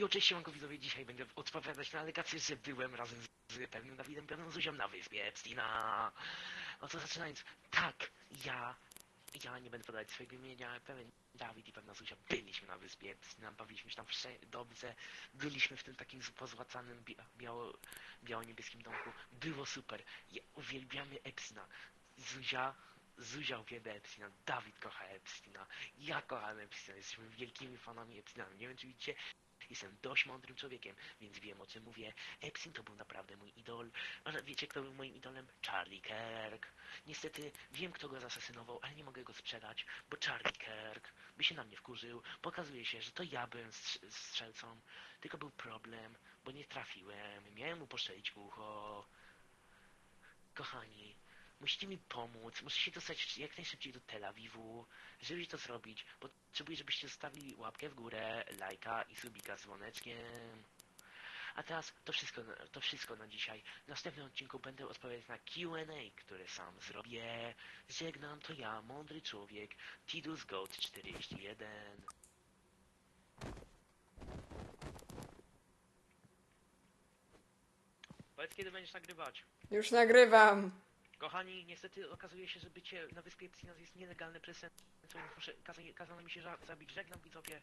Jo, cześć siemanko widzowie, dzisiaj będę odpowiadać na alegację, że byłem razem z, pewnym Dawidem, pewną Zuzią na wyspie Epsteina. No to zaczynając, tak, ja, ja nie będę podawać swojego imienia, pewien Dawid i pewna Zuzia byliśmy na wyspie Epsteina, bawiliśmy się tam dobrze, byliśmy w tym takim pozłacanym bia- biało, biało-niebieskim domku, było super, ja, uwielbiamy Epsteina. Zuzia, Zuzia uwielbia Epsteina, Dawid kocha Epsteina, ja kocham Epsteina, jesteśmy wielkimi fanami Epsteina. Nie wiem czy widzicie, jestem dość mądrym człowiekiem, więc wiem o czym mówię. Epstein to był naprawdę mój idol. Ale wiecie kto był moim idolem? Charlie Kirk. Niestety wiem kto go zasasynował, ale nie mogę go sprzedać, bo Charlie Kirk by się na mnie wkurzył. Pokazuje się, że to ja byłem strz- strzelcą. Tylko był problem, bo nie trafiłem. Miałem mu poszczelić ucho. Kochani, musicie mi pomóc. Muszę się dostać jak najszybciej do Tel Awiwu. Żeby to zrobić, potrzebuję, żebyście zostawili łapkę w górę, lajka i subika z dzwoneczkiem. A teraz to wszystko, na- to wszystko na dzisiaj. W następnym odcinku będę odpowiadać na Q&A, które sam zrobię. Żegnam, to ja, mądry człowiek, Tidus Goat 41. Powiedz, kiedy będziesz nagrywać. Już nagrywam. Kochani, niestety okazuje się, że bycie na wyspie Epsteina jest nielegalne muszę, kaza, kazano mi się zabić. Żegnam widzowie.